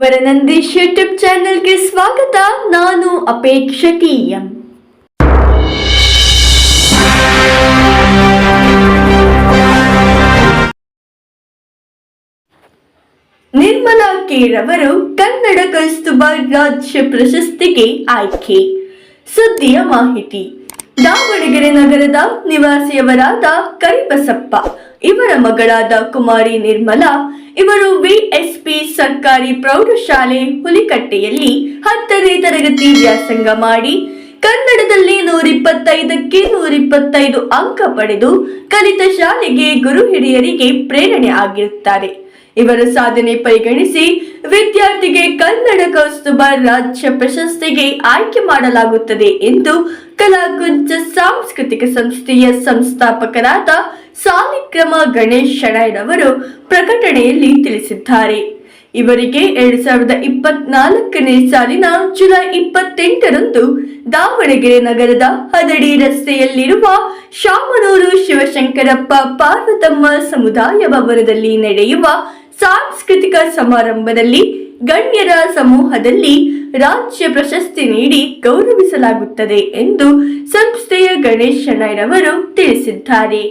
ವರನಂದೀಶ್ YouTube ಚಾನೆಲ್ಗೆ ಸ್ವಾಗತ. ನಾನು ಅಪೇಕ್ಷಕಿ ಎಂ. ನಿರ್ಮಲಾ ಕೇರವರು ಕನ್ನಡ ಕಸ್ತುಬ ರಾಜ್ಯ ಪ್ರಶಸ್ತಿಗೆ ಆಯ್ಕೆ. ಸುದ್ದಿಯ ಮಾಹಿತಿ. ದಾವಣಗೆರೆ ನಗರದ ನಿವಾಸಿಯವರಾದ ಕರಿಬಸಪ್ಪ ಇವರ ಮಗಳಾದ ಕುಮಾರಿ ನಿರ್ಮಲಾ, ಇವರು ವಿಎಸ್ಪಿ ಸರ್ಕಾರಿ ಪ್ರೌಢಶಾಲೆ ಹುಲಿಕಟ್ಟೆಯಲ್ಲಿ ಹತ್ತನೇ ತರಗತಿ ವ್ಯಾಸಂಗ ಮಾಡಿ, ಕನ್ನಡದಲ್ಲಿ ನೂರಿಪ್ಪತ್ತೈದಕ್ಕೆ ನೂರಿಪ್ಪತ್ತೈದು ಅಂಕ ಪಡೆದು ಕಲಿತ ಶಾಲೆಗೆ ಗುರು ಹಿರಿಯರಿಗೆ ಪ್ರೇರಣೆ ಆಗಿರುತ್ತಾರೆ. ಇವರ ಸಾಧನೆ ಪರಿಗಣಿಸಿ ವಿದ್ಯಾರ್ಥಿಗೆ ಕನ್ನಡ ಕೌಸ್ತುಭ ರಾಜ್ಯ ಪ್ರಶಸ್ತಿಗೆ ಆಯ್ಕೆ ಮಾಡಲಾಗುತ್ತದೆ ಎಂದು ಕಲಾಕುಂಚ ಸಾಂಸ್ಕೃತಿಕ ಸಂಸ್ಥೆಯ ಸಂಸ್ಥಾಪಕರಾದ ಸಾಲಿಕ್ರಮ ಗಣೇಶ್ ಶಣೈರವರು ಪ್ರಕಟಣೆಯಲ್ಲಿ ತಿಳಿಸಿದ್ದಾರೆ. ಇವರಿಗೆ ಎರಡ್ ಸಾವಿರದ ಇಪ್ಪತ್ನಾಲ್ಕನೇ ಸಾಲಿನ ಜುಲೈ ಇಪ್ಪತ್ತೆಂಟರಂದು ದಾವಣಗೆರೆ ನಗರದ ಹದಡಿ ರಸ್ತೆಯಲ್ಲಿರುವ ಶಾಮನೂರು ಶಿವಶಂಕರಪ್ಪ ಪಾರ್ವತಮ್ಮ ಸಮುದಾಯ ಭವನದಲ್ಲಿ ನಡೆಯುವ ಸಾಂಸ್ಕೃತಿಕ ಸಮಾರಂಭದಲ್ಲಿ ಗಣ್ಯರ ಸಮೂಹದಲ್ಲಿ ರಾಜ್ಯ ಪ್ರಶಸ್ತಿ ನೀಡಿ ಗೌರವಿಸಲಾಗುತ್ತದೆ ಎಂದು ಸಂಸ್ಥೆಯ ಗಣೇಶ್ ಶಣೈರವರು ತಿಳಿಸಿದ್ದಾರೆ.